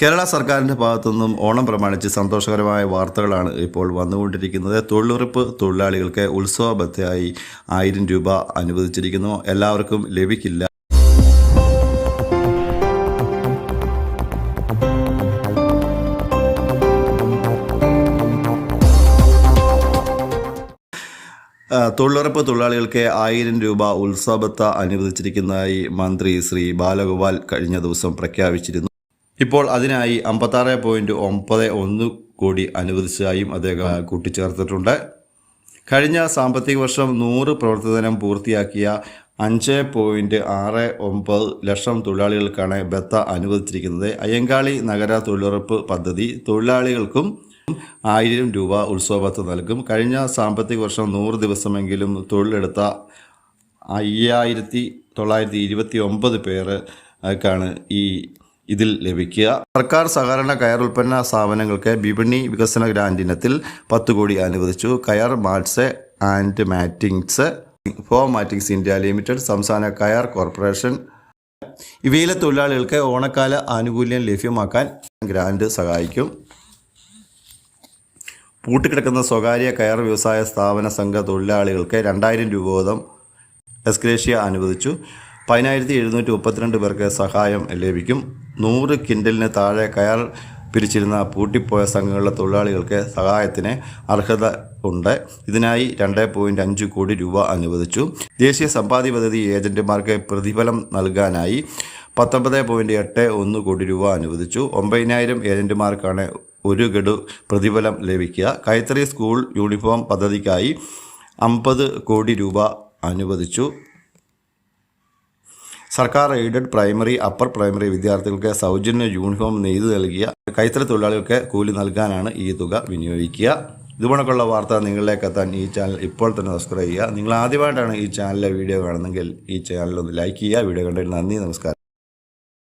കേരള സർക്കാരിന്റെ ഭാഗത്തുനിന്നും ഓണം പ്രമാണിച്ച് സന്തോഷകരമായ വാർത്തകളാണ് ഇപ്പോൾ വന്നുകൊണ്ടിരിക്കുന്നത്. തൊഴിലുറപ്പ് തൊഴിലാളികൾക്ക് ഉത്സവ ബത്തയായി ആയിരം രൂപ അനുവദിച്ചിരിക്കുന്നു. എല്ലാവർക്കും ലഭിക്കില്ല. തൊഴിലുറപ്പ് തൊഴിലാളികൾക്ക് ആയിരം രൂപ ഉത്സവബത്ത അനുവദിച്ചിരിക്കുന്നതായി മന്ത്രി ശ്രീ ബാലഗോപാൽ കഴിഞ്ഞ ദിവസം പ്രഖ്യാപിച്ചിരുന്നു. ഇപ്പോൾ അതിനായി അമ്പത്താറ് പോയിന്റ് ഒമ്പത് ഒന്ന് കോടി അനുവദിച്ചതായും അദ്ദേഹം കൂട്ടിച്ചേർത്തിട്ടുണ്ട്. കഴിഞ്ഞ സാമ്പത്തിക വർഷം നൂറ് പ്രവർത്തനം പൂർത്തിയാക്കിയ അഞ്ച് പോയിന്റ് ആറ് ഒമ്പത് ലക്ഷം തൊഴിലാളികൾക്കാണ് ബത്ത അനുവദിച്ചിരിക്കുന്നത്. അയ്യങ്കാളി നഗര തൊഴിലുറപ്പ് പദ്ധതി തൊഴിലാളികൾക്കും ആയിരം രൂപ ഉത്സവബത്ത നൽകും. കഴിഞ്ഞ സാമ്പത്തിക വർഷം നൂറ് ദിവസമെങ്കിലും തൊഴിലെടുത്ത അയ്യായിരത്തി തൊള്ളായിരത്തി ഇരുപത്തി ഒമ്പത് പേർക്കാണ് ഈ ഇതിൽ ലഭിക്കുക. സർക്കാർ സഹകരണ കയർ ഉൽപ്പന്ന സ്ഥാപനങ്ങൾക്ക് വിപണി വികസന ഗ്രാന്റ് ഇനത്തിൽ പത്ത് കോടി അനുവദിച്ചു. കയർ mats and mattings for mattings India limited സംസ്ഥാന കയർ കോർപ്പറേഷൻ. ഇവയിലെ തൊഴിലാളികൾക്ക് ഓണക്കാല ആനുകൂല്യം ലഭ്യമാക്കാൻ ഗ്രാന്റ് സഹായിക്കും. പൂട്ടിക്കിടക്കുന്ന സ്വകാര്യ കയർ വ്യവസായ സ്ഥാപന സംഘ തൊഴിലാളികൾക്ക് രണ്ടായിരം രൂപ വീതം എസ്ക്രേഷ്യ അനുവദിച്ചു. പതിനായിരത്തി എഴുന്നൂറ്റി മുപ്പത്തിരണ്ട് പേർക്ക് സഹായം ലഭിക്കും. നൂറ് കിൻഡലിന് താഴെ കയർ പിരിച്ചിരുന്ന പൂട്ടിപ്പോയ സംഘങ്ങളിലെ തൊഴിലാളികൾക്ക് സഹായത്തിന് അർഹത ഉണ്ട്. ഇതിനായി രണ്ട് പോയിന്റ് അഞ്ച് കോടി രൂപ അനുവദിച്ചു. ദേശീയ സമ്പാദ്യ പദ്ധതി ഏജന്റുമാർക്ക് പ്രതിഫലം നൽകാനായി പത്തൊമ്പത് പോയിന്റ് എട്ട് ഒന്ന് കോടി രൂപ അനുവദിച്ചു. ഒമ്പതിനായിരം ഏജന്റുമാർക്കാണ് ഒരു ഗഡു പ്രതിഫലം ലഭിക്കുക. കൈത്തറി സ്കൂൾ യൂണിഫോം പദ്ധതിക്കായി അമ്പത് കോടി രൂപ അനുവദിച്ചു. സർക്കാർ എയ്ഡഡ് പ്രൈമറി അപ്പർ പ്രൈമറി വിദ്യാർത്ഥികൾക്ക് സൗജന്യ യൂണിഫോം നെയ്തു നൽകിയ കൈത്തറി തൊഴിലാളികൾക്ക് കൂലി നൽകാനാണ് ഈ തുക വിനിയോഗിക്കുക. ഇതുപോലൊക്കെയുള്ള വാർത്ത നിങ്ങളിലേക്ക് എത്താൻ ഈ ചാനൽ ഇപ്പോൾ തന്നെ സബ്സ്ക്രൈബ് ചെയ്യുക. നിങ്ങൾ ആദ്യമായിട്ടാണ് ഈ ചാനലിലെ വീഡിയോ കാണുന്നതെങ്കിൽ ഈ ചാനൽ ഒന്ന് ലൈക്ക് ചെയ്യുക. വീഡിയോ കണ്ടതിൽ നന്ദി നമസ്കാരം.